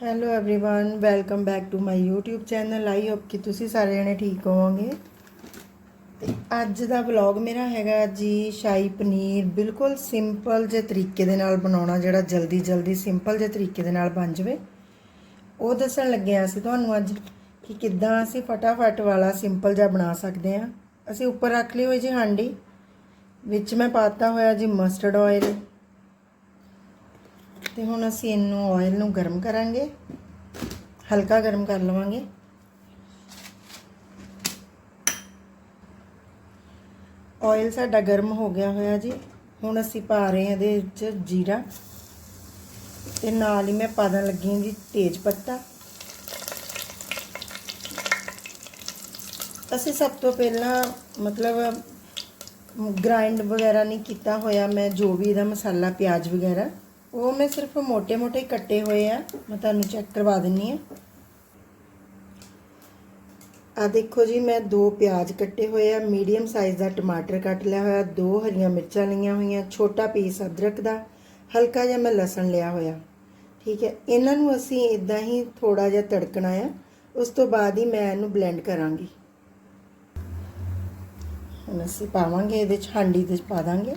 hello everyone welcome back to my YouTube channel I hope ਕਿ ਤੁਸੀਂ ਸਾਰੇ ਜਣੇ ਠੀਕ ਹੋਵੋਗੇ ਤੇ ਅੱਜ ਦਾ ਵਲੌਗ ਮੇਰਾ ਹੈਗਾ ਜੀ ਸ਼ਾਹੀ ਪਨੀਰ ਬਿਲਕੁਲ ਸਿੰਪਲ ਜਿਹੇ ਤਰੀਕੇ ਦੇ ਨਾਲ ਬਣਾਉਣਾ ਜਿਹੜਾ ਜਲਦੀ ਜਲਦੀ ਸਿੰਪਲ ਜਿਹੇ ਤਰੀਕੇ ਦੇ ਨਾਲ ਬਣ ਜਾਵੇ ਉਹ ਦੱਸਣ ਲੱਗੇ ਹਾਂ ਅਸੀਂ ਤੁਹਾਨੂੰ ਅੱਜ ਕਿ ਕਿੱਦਾਂ ਅਸੀਂ ਫਟਾਫਟ ਵਾਲਾ ਸਿੰਪਲ ਜਿਹਾ ਬਣਾ ਸਕਦੇ ਹਾਂ ਅਸੀਂ ਉੱਪਰ ਰੱਖ ਲਈ ਹੋਈ ਜੀ ਹਾਂਡੀ ਵਿੱਚ ਮੈਂ ਪਾਤਾ ਹੋਇਆ ਜੀ ਮਸਟਰਡ ਆਇਲ ਤੇ ਹੁਣ ਅਸੀਂ ਇਹਨੂੰ ਆਇਲ ਨੂੰ ਗਰਮ ਕਰਾਂਗੇ, ਹਲਕਾ ਗਰਮ ਕਰ ਲਵਾਂਗੇ। ਆਇਲ ਸਾਡਾ ਗਰਮ ਹੋ ਗਿਆ ਹੋਇਆ ਜੀ। ਹੁਣ ਅਸੀਂ ਪਾ ਰਹੇ ਹਾਂ ਇਹਦੇ ਵਿੱਚ ਜੀਰਾ। ਤੇ ਨਾਲ ਹੀ ਮੈਂ ਪਾ ਦੇਣ ਲੱਗੀ ਹਾਂ ਜੀ ਤੇਜ ਪੱਤਾ। ਅਸੀਂ ਸਭ ਤੋਂ ਪਹਿਲਾਂ ਮਤਲਬ ਗ੍ਰਾਈਂਡ ਵਗੈਰਾ ਨਹੀਂ ਕੀਤਾ ਹੋਇਆ, ਮੈਂ ਜੋ ਵੀ ਇਹਦਾ ਮਸਾਲਾ, ਪਿਆਜ਼ ਵਗੈਰਾ। ਉਹ ਮੈਂ ਸਿਰਫ ਮੋਟੇ ਮੋਟੇ ਕੱਟੇ ਹੋਏ ਆ। ਮੈਂ ਤੁਹਾਨੂੰ ਚੈੱਕ ਕਰਵਾ ਦਿੰਨੀ ਆ। ਆ ਦੇਖੋ ਜੀ, ਮੈਂ ਦੋ ਪਿਆਜ਼ ਕੱਟੇ ਹੋਏ ਆ। ਮੀਡੀਅਮ ਸਾਈਜ਼ ਦਾ ਟਮਾਟਰ ਕੱਟ ਲਿਆ ਹੋਇਆ। ਦੋ ਹਰੀਆਂ ਮਿਰਚਾਂ ਲਈਆਂ ਹੋਈਆਂ। ਛੋਟਾ ਪੀਸ ਅਦਰਕ ਦਾ। ਹਲਕਾ ਜਿਹਾ ਮੈਂ ਲਸਣ ਲਿਆ ਹੋਇਆ। ਠੀਕ ਹੈ। ਇਹਨਾਂ ਨੂੰ ਅਸੀਂ ਇਦਾਂ ਹੀ ਥੋੜਾ ਜਿਹਾ ਤੜਕਣਾ ਆ। ਉਸ ਤੋਂ ਬਾਅਦ ਹੀ ਮੈਂ ਇਹਨੂੰ ਬਲੈਂਡ ਕਰਾਂਗੀ। ਹੁਣ ਅਸੀਂ ਪਾਵਾਂਗੇ ਇਹਦੇ ਚ, ਹਾਂਡੀ ਦੇ ਪਾ ਦਾਂਗੇ।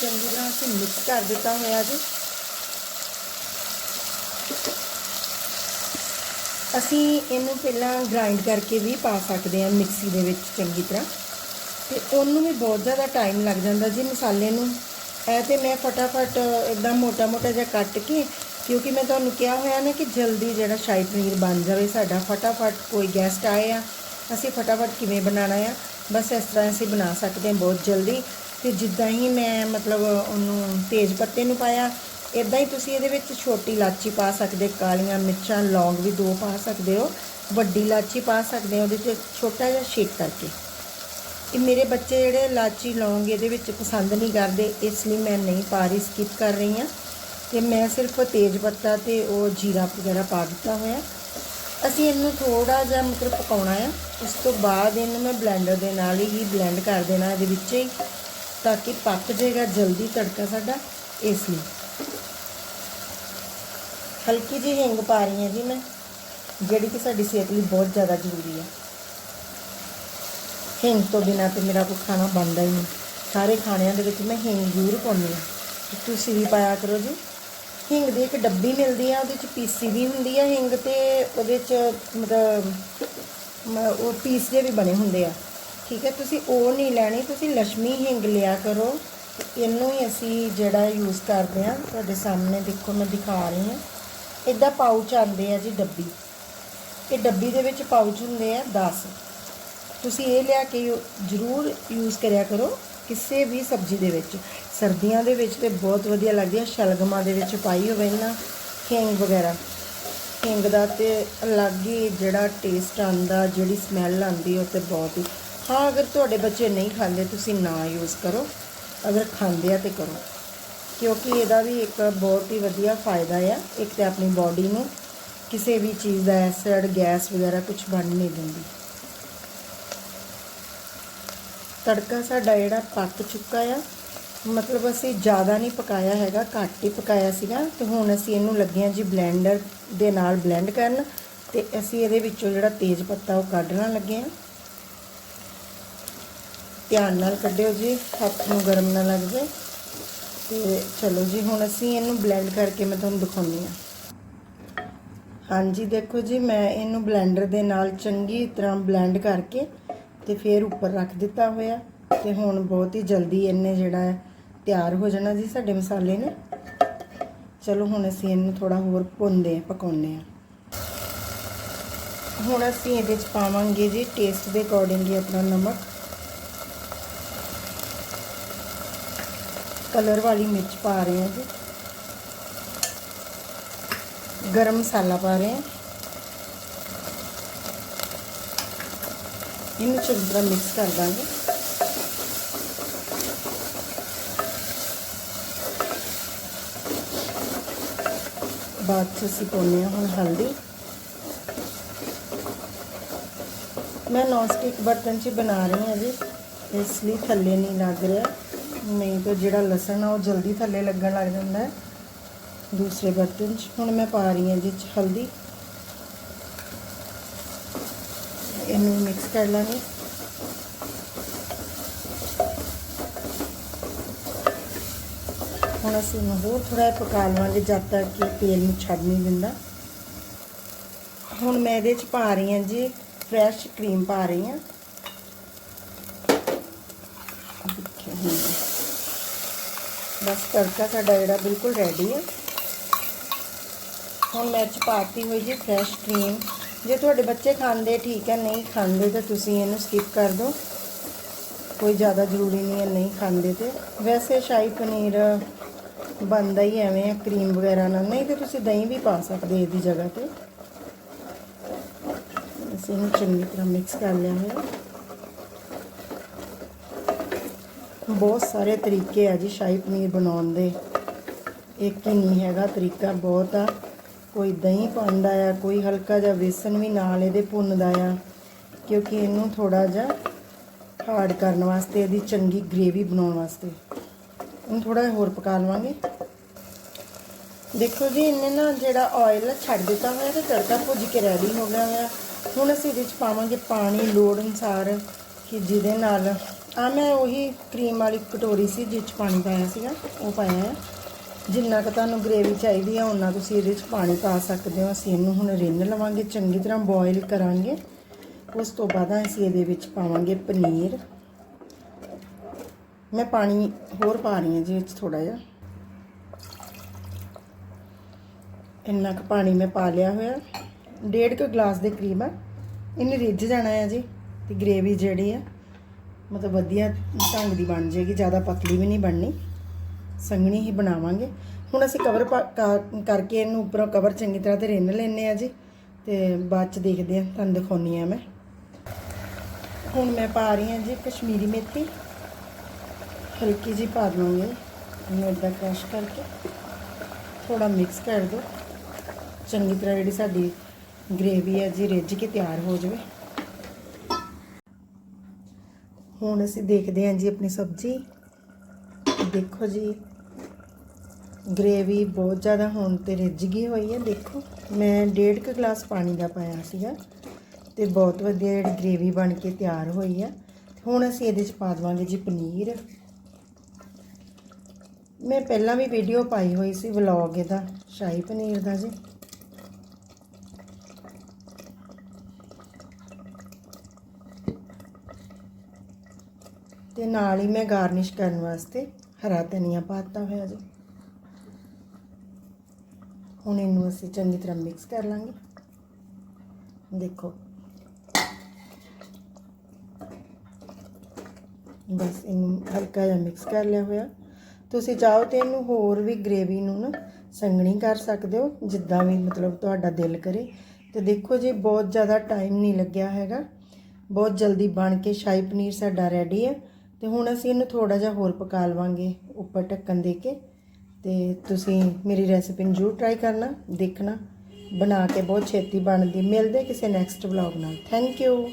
ਚੰਗੀ ਤਰ੍ਹਾਂ ਅਸੀਂ ਮਿਕਸ ਕਰ ਦਿੱਤਾ ਹੋਇਆ ਜੀ। ਅਸੀਂ ਇਹਨੂੰ ਪਹਿਲਾਂ ਗ੍ਰਾਈਂਡ ਕਰਕੇ ਵੀ ਪਾ ਸਕਦੇ ਹਾਂ ਮਿਕਸੀ ਦੇ ਵਿੱਚ ਚੰਗੀ ਤਰ੍ਹਾਂ। ਤੇ ਉਹਨੂੰ ਵੀ ਬਹੁਤ ਜ਼ਿਆਦਾ ਟਾਈਮ ਲੱਗ ਜਾਂਦਾ ਜੀ ਮਸਾਲੇ ਨੂੰ। ਇਹ ਤੇ ਮੈਂ ਫਟਾਫਟ ਇਦਾਂ ਮੋਟਾ-ਮੋਟਾ ਜਿਹਾ ਕੱਟ ਕੇ, ਕਿਉਂਕਿ ਮੈਂ ਤੁਹਾਨੂੰ ਕਿਹਾ ਹੋਇਆ ਨਾ ਕਿ ਜਲਦੀ ਜਿਹੜਾ ਸ਼ਾਹੀ ਪਨੀਰ ਬਣ ਜਾਵੇ ਸਾਡਾ, ਫਟਾਫਟ ਕੋਈ ਗੈਸਟ ਆਏ ਆ, ਅਸੀਂ ਫਟਾਫਟ ਕਿਵੇਂ ਬਣਾਉਣਾ ਆ, ਬਸ ਇਸ ਤਰ੍ਹਾਂ ਅਸੀਂ ਬਣਾ ਸਕਦੇ ਹਾਂ ਬਹੁਤ ਜਲਦੀ। ਤੇ ਜਿੱਦਾਂ ਹੀ ਮੈਂ ਮਤਲਬ ਉਹਨੂੰ ਤੇਜ ਪੱਤੇ ਨੂੰ ਪਾਇਆ ਇਦਾਂ ਹੀ ਤੁਸੀਂ ਇਹਦੇ ਵਿੱਚ ਛੋਟੀ ਇਲਾਚੀ ਪਾ ਸਕਦੇ ਕਾਲੀਆਂ ਮਿਰਚਾਂ, ਲੌਂਗ ਵੀ ਦੋ ਪਾ ਸਕਦੇ ਹੋ, ਵੱਡੀ ਇਲਾਚੀ ਪਾ ਸਕਦੇ ਹੋ, ਉਹਦੇ 'ਚ ਛੋਟਾ ਜਿਹਾ ਸ਼ੇਕ ਕਰਕੇ। ਇਹ ਮੇਰੇ ਬੱਚੇ ਜਿਹੜੇ ਇਲਾਚੀ ਲੌਂਗ ਇਹਦੇ ਵਿੱਚ ਪਸੰਦ ਨਹੀਂ ਕਰਦੇ, ਇਸ ਲਈ ਮੈਂ ਨਹੀਂ ਪਾ ਰਹੀ ਸਕਿਪ ਕਰ ਰਹੀ ਹਾਂ। ਤੇ ਮੈਂ ਸਿਰਫ ਤੇਜ ਪੱਤਾ ਤੇ ਉਹ ਜੀਰਾ ਵਗੈਰਾ ਪਾ ਦਿੱਤਾ ਹੋਇਆ। ਅਸੀਂ ਇਹਨੂੰ ਥੋੜਾ ਜਿਹਾ ਮਤਲਬ ਪਕਾਉਣਾ ਆ। ਉਸ ਤੋਂ ਬਾਅਦ ਇਹਨੂੰ ਮੈਂ ਬਲੈਂਡਰ ਦੇ ਨਾਲ ਹੀ ਬਲੈਂਡ ਕਰ ਦੇਣਾ, ਇਹਦੇ ਵਿੱਚ ਹੀ। ਤਾਂ ਕਿ ਪੱਕ ਜਾਏਗਾ, ਜਲਦੀ ਤੜਕਾ ਸਾਡਾ ਇਸ ਲਈ। ਹਲਕੀ ਜਿਹੀ ਹਿੰਗ ਪਾ ਰਹੀ ਹਾਂ ਜੀ ਮੈਂ, ਜਿਹੜੀ ਕਿ ਸਾਡੀ ਸਿਹਤ ਲਈ ਬਹੁਤ ਜ਼ਿਆਦਾ ਜ਼ਰੂਰੀ ਹੈ। ਹਿੰਗ ਤੋਂ ਬਿਨਾਂ ਤੇ ਮੇਰਾ ਕੋਈ ਖਾਣਾ ਬਣਦਾ ਹੀ ਨਹੀਂ। ਸਾਰੇ ਖਾਣਿਆਂ ਦੇ ਵਿੱਚ ਮੈਂ ਹਿੰਗ ਜ਼ਰੂਰ ਪਾਉਂਦੀ ਹਾਂ। ਤੁਸੀਂ ਵੀ ਪਾਇਆ ਕਰੋ ਜੀ। ਹਿੰਗ ਦੀ ਇੱਕ ਡੱਬੀ ਮਿਲਦੀ ਆ, ਉਹਦੇ ਚ ਪੀਸੀ ਵੀ ਹੁੰਦੀ ਆ ਹਿੰਗ ਤੇ ਉਹਦੇ ਚ ਮਤਲਬ ਉਹ ਪੀਸ ਜੇ ਵੀ ਬਣੇ ਹੁੰਦੇ ਆ। ਠੀਕ ਹੈ, ਤੁਸੀਂ ਉਹ ਨਹੀਂ ਲੈਣੀ, ਤੁਸੀਂ ਲక్ష్ਮੀ ਹਿੰਗ ਲਿਆ ਕਰੋ। ਇਹਨੂੰ ਹੀ ਅਸੀਂ ਜਿਹੜਾ ਯੂਜ਼ ਕਰਦੇ ਆ ਤੁਹਾਡੇ ਸਾਹਮਣੇ ਦੇਖੋ ਮੈਂ ਦਿਖਾ ਰਹੀ ਹਾਂ। ਇਦਾਂ ਪਾਊਚ ਆਉਂਦੇ ਆ ਜੀ ਡੱਬੀ। ਇਹ ਡੱਬੀ ਦੇ ਵਿੱਚ ਪਾਊਚ ਹੁੰਦੇ ਆ 10 ਤੁਸੀਂ ਇਹ ਲਿਆ ਕੇ ਜ਼ਰੂਰ ਯੂਜ਼ ਕਰਿਆ ਕਰੋ ਕਿਸੇ ਵੀ ਸਬਜ਼ੀ ਦੇ ਵਿੱਚ। ਸਰਦੀਆਂ ਦੇ ਵਿੱਚ ਤੇ ਬਹੁਤ ਵਧੀਆ ਲੱਗਦੀ ਹੈ ਸ਼ਲਗਮਾਂ ਦੇ ਵਿੱਚ ਪਾਈ ਹੋਵੇ ਨਾ, ਹਿੰਗ ਵਗੈਰਾ। ਹਿੰਗ ਦਾ ਤੇ ਅਲੱਗ ਹੀ ਜਿਹੜਾ ਟੇਸਟ ਆਉਂਦਾ, ਜਿਹੜੀ ਸਮੈਲ ਆਉਂਦੀ ਉਹ ਤੇ ਬਹੁਤ ਹੀ ਹਾਂ, ਅਗਰ ਤੁਹਾਡੇ ਬੱਚੇ ਨਹੀਂ ਖਾਂਦੇ, ਤੁਸੀਂ ਨਾ ਯੂਜ਼ ਕਰੋ। ਅਗਰ ਖਾਂਦੇ ਆ ਤੇ ਕਰੋ। ਕਿਉਂਕਿ ਇਹਦਾ ਵੀ ਇੱਕ ਬਹੁਤ ਹੀ ਵਧੀਆ ਫਾਇਦਾ ਆ। ਇੱਕ ਤੇ ਆਪਣੀ ਬਾਡੀ ਨੂੰ ਕਿਸੇ ਵੀ ਚੀਜ਼ ਦਾ ਐਸਿਡ ਗੈਸ ਵਗੈਰਾ ਕੁਝ ਬਣ ਨਹੀਂ ਦਿੰਦੀ। ਤੜਕਾ ਸਾਡਾ ਜਿਹੜਾ ਪੱਕ ਚੁੱਕਾ ਆ। ਮਤਲਬ ਅਸੀਂ ਜ਼ਿਆਦਾ ਨਹੀਂ ਪਕਾਇਆ ਹੈਗਾ, ਘੱਟ ਹੀ ਪਕਾਇਆ ਸੀਗਾ। ਤੇ ਹੁਣ ਅਸੀਂ ਇਹਨੂੰ ਲੱਗੇ ਹਾਂ ਜੀ ਬਲੈਂਡਰ ਦੇ ਨਾਲ ਬਲੈਂਡ ਕਰਨ। ਤੇ ਅਸੀਂ ਇਹਦੇ ਵਿੱਚੋਂ ਜਿਹੜਾ ਤੇਜ਼ ਪੱਤਾ ਉਹ ਕੱਢਣਾ ਲੱਗੇ ਹਾਂ। ਧਿਆਨ ਨਾਲ ਕੱਢਿਓ ਜੀ, ਹੱਥ ਨੂੰ ਗਰਮ ਨਾ ਲੱਗ ਜਾਏ। ਤੇ ਚਲੋ ਜੀ, ਹੁਣ ਅਸੀਂ ਇਹਨੂੰ ਬਲੈਂਡ ਕਰਕੇ ਮੈਂ ਤੁਹਾਨੂੰ ਦਿਖਾਉਂਦੀ ਹਾਂ। ਹਾਂਜੀ, ਦੇਖੋ ਜੀ, ਮੈਂ ਇਹਨੂੰ ਬਲੈਂਡਰ ਦੇ ਨਾਲ ਚੰਗੀ ਤਰ੍ਹਾਂ ਬਲੈਂਡ ਕਰਕੇ ਤੇ ਫਿਰ ਉੱਪਰ ਰੱਖ ਦਿੱਤਾ ਹੋਇਆ। ਤੇ ਹੁਣ ਬਹੁਤ ਹੀ ਜਲਦੀ ਇਹਨੇ ਜਿਹੜਾ ਹੈ, ਤਿਆਰ ਹੋ ਜਾਣਾ ਜੀ ਸਾਡੇ ਮਸਾਲੇ ਨੇ। ਚਲੋ ਹੁਣ ਅਸੀਂ ਇਹਨੂੰ ਥੋੜਾ ਹੋਰ ਭੁੰਨਦੇ ਆ ਪਕਾਉਂਦੇ ਆ ਹੁਣ ਅਸੀਂ ਇਹਦੇ ਚ ਪਾਵਾਂਗੇ ਜੀ ਟੇਸਟ ਦੇ ਅਕੋਰਡਿੰਗ ਹੀ ਆਪਣਾ ਨਮਕ। ਕਲਰ ਵਾਲੀ ਮਿਰਚ ਪਾ ਰਹੇ ਹਾਂ ਜੀ ਗਰਮ ਮਸਾਲਾ ਪਾ ਰਹੇ ਹਾਂ ਇਹਨੂੰ ਚੰਗੀ ਤਰ੍ਹਾਂ ਮਿਕਸ ਕਰ ਦਾਂਗੇ ਬਾਅਦ ਚ ਅਸੀਂ ਪਾਉਂਦੇ ਹਾਂ ਹੁਣ ਹਲਦੀ ਮੈਂ ਨੌਨਸਟਿਕ ਬਰਤਨ 'ਚ ਹੀ ਬਣਾ ਰਹੀ ਹਾਂ ਜੀ ਇਸ ਲਈ ਥੱਲੇ ਨਹੀਂ, ਤਾਂ ਜਿਹੜਾ ਲਸਣ ਆ ਉਹ ਜਲਦੀ ਥੱਲੇ ਲੱਗਣ ਲੱਗ ਜਾਂਦਾ ਹੈ। ਦੂਸਰੇ ਬਰਤਨ 'ਚ। ਹੁਣ ਮੈਂ ਪਾ ਰਹੀ ਹਾਂ ਜੀ ਚ ਹਲਦੀ। ਇਹਨੂੰ ਮਿਕਸ ਕਰ ਲਾਂਗੇ। ਹੁਣ ਅਸੀਂ ਇਹਨੂੰ ਹੋਰ ਥੋੜਾ ਪਕਾ ਲਵਾਂਗੇ, ਜਦ ਤੱਕ ਕਿ ਤੇਲ ਨੂੰ ਛੱਡ ਨਹੀਂ ਦਿੰਦਾ। ਹੁਣ ਮੈਂ ਇਹਦੇ 'ਚ ਪਾ ਰਹੀ ਹਾਂ ਜੀ ਫਰੈਸ਼ ਕਰੀਮ ਪਾ ਰਹੀ ਹਾਂ ਦੇਖਿਓ ਹੁਣ ਬਸ ਤੜਕਾ ਸਾਡਾ ਜਿਹੜਾ ਬਿਲਕੁਲ ਰੈਡੀ ਹੈ ਹੁਣ ਮੈਂ ਚ ਪਾਤੀ ਹੋਈ ਜੀ ਫਰੈਸ਼ ਕਰੀਮ ਜੇ ਤੁਹਾਡੇ ਬੱਚੇ ਖਾਂਦੇ, ਠੀਕ ਹੈ ਨਹੀਂ ਖਾਂਦੇ ਤਾਂ ਤੁਸੀਂ ਇਹਨੂੰ ਸਕਿਪ ਕਰ ਦਿਓ। ਕੋਈ ਜ਼ਿਆਦਾ ਜ਼ਰੂਰੀ ਨਹੀਂ ਹੈ ਨਹੀਂ ਖਾਂਦੇ ਤੇ। ਵੈਸੇ ਸ਼ਾਹੀ ਪਨੀਰ ਬਣਦਾ ਹੀ ਐਵੇਂ ਹੈ ਕਰੀਮ ਵਗੈਰਾ ਨਾਲ। ਨਹੀਂ ਤੇ ਤੁਸੀਂ ਦਹੀਂ ਵੀ ਪਾ ਸਕਦੇ ਇਹਦੀ ਜਗ੍ਹਾ ਤੇ। ਅਸੀਂ ਇਹਨੂੰ ਚੰਗੀ ਤਰ੍ਹਾਂ ਮਿਕਸ ਕਰ ਲਿਆ ਹੋਇਆ। ਬਹੁਤ ਸਾਰੇ ਤਰੀਕੇ ਆ ਜੀ ਸ਼ਾਹੀ ਪਨੀਰ ਬਣਾਉਣ ਦੇ। ਇੱਕ ਹੀ ਨਹੀਂ ਹੈਗਾ ਤਰੀਕਾ ਬਹੁਤ ਆ। ਕੋਈ ਦਹੀਂ ਪਾਉਂਦਾ ਆ, ਕੋਈ ਹਲਕਾ ਜਿਹਾ ਵੇਸਣ ਵੀ ਨਾਲ ਇਹਦੇ ਭੁੰਨਦਾ ਆ। ਕਿਉਂਕਿ ਇਹਨੂੰ ਥੋੜਾ ਜਿਹਾ ਹਾਰਡ ਕਰਨ ਵਾਸਤੇ, ਇਹਦੀ ਚੰਗੀ ਗ੍ਰੇਵੀ ਬਣਾਉਣ ਵਾਸਤੇ। ਉਹਨੂੰ ਥੋੜਾ ਜਿਹਾ ਹੋਰ ਪਕਾ ਲਵਾਂਗੇ। ਦੇਖੋ ਜੀ, ਇਹਨੇ ਨਾ ਜਿਹੜਾ ਆਇਲ ਛੱਡ ਦਿੱਤਾ ਹੋਇਆ ਤੇ ਤੜਕਾ ਭੁੱਜ ਕੇ ਰੈਡੀ ਹੋ ਗਿਆ ਹੋਇਆ। ਹੁਣ ਅਸੀਂ ਇਹਦੇ ਵਿੱਚ ਪਾਵਾਂਗੇ ਪਾਣੀ ਲੋੜ ਅਨੁਸਾਰ ਕਿ ਜਿਹਦੇ ਨਾਲ ਆ ਮੈਂ ਉਹੀ ਕਰੀਮ ਵਾਲੀ ਕਟੋਰੀ ਸੀ ਜਿਸ 'ਚ ਪਾਣੀ ਪਾਇਆ ਸੀਗਾ, ਉਹ ਪਾਇਆ ਹੈ ਜਿੰਨਾ ਕੁ ਤੁਹਾਨੂੰ ਗ੍ਰੇਵੀ ਚਾਹੀਦੀ ਆ ਉਹਨਾਂ ਤੁਸੀਂ ਇਹਦੇ 'ਚ ਪਾਣੀ ਪਾ ਸਕਦੇ ਹੋ। ਅਸੀਂ ਇਹਨੂੰ ਹੁਣ ਰਿੰਨ ਲਵਾਂਗੇ, ਚੰਗੀ ਤਰ੍ਹਾਂ ਬੋਇਲ ਕਰਾਂਗੇ। ਉਸ ਤੋਂ ਬਾਅਦ ਅਸੀਂ ਇਹਦੇ ਵਿੱਚ ਪਾਵਾਂਗੇ ਪਨੀਰ। ਮੈਂ ਪਾਣੀ ਹੋਰ ਪਾ ਰਹੀ ਹਾਂ ਜੀ ਵਿੱਚ ਥੋੜਾ ਜਿਹਾ। ਇੰਨਾ ਕੁ ਪਾਣੀ ਮੈਂ ਪਾ ਲਿਆ ਹੋਇਆ। ਡੇਢ ਕੁ ਗਲਾਸ ਦੇ ਕਰੀਬ ਆ। ਇਹਨੇ ਰਿੱਝ ਜਾਣਾ ਹੈ ਜੀ, ਤੇ ਗ੍ਰੇਵੀ ਜਿਹੜੀ ਆ ਮਤਲਬ ਵਧੀਆ ਢੰਗ ਦੀ ਬਣ ਜਾਏਗੀ, ਜ਼ਿਆਦਾ ਪਤਲੀ ਵੀ ਨਹੀਂ ਬਣਨੀ। ਸੰਘਣੀ ਹੀ ਬਣਾਵਾਂਗੇ। ਹੁਣ ਅਸੀਂ ਕਵਰ ਕਰਕੇ ਇਹਨੂੰ ਉੱਪਰੋਂ ਕਵਰ ਚੰਗੀ ਤਰ੍ਹਾਂ ਤੇ ਰਿੰਨ ਲੈਨੇ ਆ ਜੀ। ਤੇ ਬਾਅਦ ਚ ਦੇਖਦੇ ਆ ਤੁਹਾਨੂੰ ਦਿਖਾਉਣੀ ਆ ਮੈਂ। ਹੁਣ ਮੈਂ ਪਾ ਰਹੀ ਹਾਂ ਜੀ ਕਸ਼ਮੀਰੀ ਮੇਥੀ। ਹਲਕੀ ਜੀ ਪਾ ਦਵਾਂਗੇ। ਇਹਨੂੰ ਇਦਾਂ ਕ੍ਰਸ਼ ਕਰਕੇ। ਥੋੜਾ ਮਿਕਸ ਕਰ ਦਿਓ। ਚੰਗੀ ਤਰ੍ਹਾਂ ਜਿਹੜੀ ਸਾਡੀ ਗ੍ਰੇਵੀ ਹੈ ਜੀ, ਰਿੱਝ ਕੇ ਤਿਆਰ ਹੋ ਜਾਵੇ। ਹੁਣ ਅਸੀਂ ਦੇਖਦੇ ਹਾਂ ਜੀ ਆਪਣੀ ਸਬਜ਼ੀ। ਦੇਖੋ ਜੀ ਗ੍ਰੇਵੀ ਬਹੁਤ ਜ਼ਿਆਦਾ ਹੁਣ ਤੇ ਰਿੱਝ ਗਈ ਹੋਈ ਹੈ, ਦੇਖੋ। ਮੈਂ ਡੇਢ ਕੁ ਗਲਾਸ ਪਾਣੀ ਦਾ ਪਾਇਆ ਸੀਗਾ ਤੇ ਬਹੁਤ ਵਧੀਆ ਜਿਹੜੀ ਗ੍ਰੇਵੀ ਬਣ ਕੇ ਤਿਆਰ ਹੋਈ ਆ। ਹੁਣ ਅਸੀਂ ਇਹਦੇ ਚ ਪਾ ਦਵਾਂਗੇ ਜੀ ਪਨੀਰ। ਮੈਂ ਪਹਿਲਾਂ ਵੀ ਵੀਡੀਓ ਪਾਈ ਹੋਈ ਸੀ ਵਲੌਗ ਇਹਦਾ, ਸ਼ਾਹੀ ਪਨੀਰ ਦਾ ਜੀ। ਤੇ ਨਾਲ ਹੀ ਮੈਂ ਗਾਰਨਿਸ਼ ਕਰਨ ਵਾਸਤੇ ਹਰਾ ਧਨੀਆ ਪਾਤਾ ਹੋਇਆ ਜੀ। ਹੁਣ ਇਹਨੂੰ ਅਸੀਂ ਚੰਗੀ ਤਰ੍ਹਾਂ ਮਿਕਸ ਕਰ ਲਾਂਗੇ। ਦੇਖੋ। ਬਸ ਇਹਨੂੰ ਹਲਕਾ ਜਿਹਾ ਮਿਕਸ ਕਰ ਲਿਆ ਹੋਇਆ। ਤੁਸੀਂ ਚਾਹੋ ਤੇ ਇਹਨੂੰ ਹੋਰ ਵੀ ਗ੍ਰੇਵੀ ਨੂੰ ਨਾ ਸੰਘਣੀ ਕਰ ਸਕਦੇ ਹੋ, ਜਿੱਦਾਂ ਵੀ ਮਤਲਬ ਤੁਹਾਡਾ ਦਿਲ ਕਰੇ। ਤੇ ਦੇਖੋ ਜੀ, ਬਹੁਤ ਜ਼ਿਆਦਾ ਟਾਈਮ ਨਹੀਂ ਲੱਗਿਆ ਹੈਗਾ। ਬਹੁਤ ਜਲਦੀ ਬਣ ਕੇ ਸ਼ਾਹੀ ਪਨੀਰ ਸਾਡਾ ਰੈਡੀ ਹੈ। ਤੇ ਹੁਣ ਅਸੀਂ ਇਹਨੂੰ ਥੋੜਾ ਜਿਹਾ ਹੋਰ ਪਕਾ ਲਵਾਂਗੇ ਉੱਪਰ ਢੱਕਣ ਦੇ ਕੇ। ਤੇ ਤੁਸੀਂ ਮੇਰੀ ਰੈਸਿਪੀ ਨੂੰ ਜ਼ਰੂਰ ਟਰਾਈ ਕਰਨਾ, ਦੇਖਣਾ। ਬਣਾ ਕੇ ਬਹੁਤ ਛੇਤੀ ਬਣਦੀ। ਮਿਲਦੇ ਕਿਸੇ ਨੈਕਸਟ ਵਲੌਗ ਨਾਲ। Thank you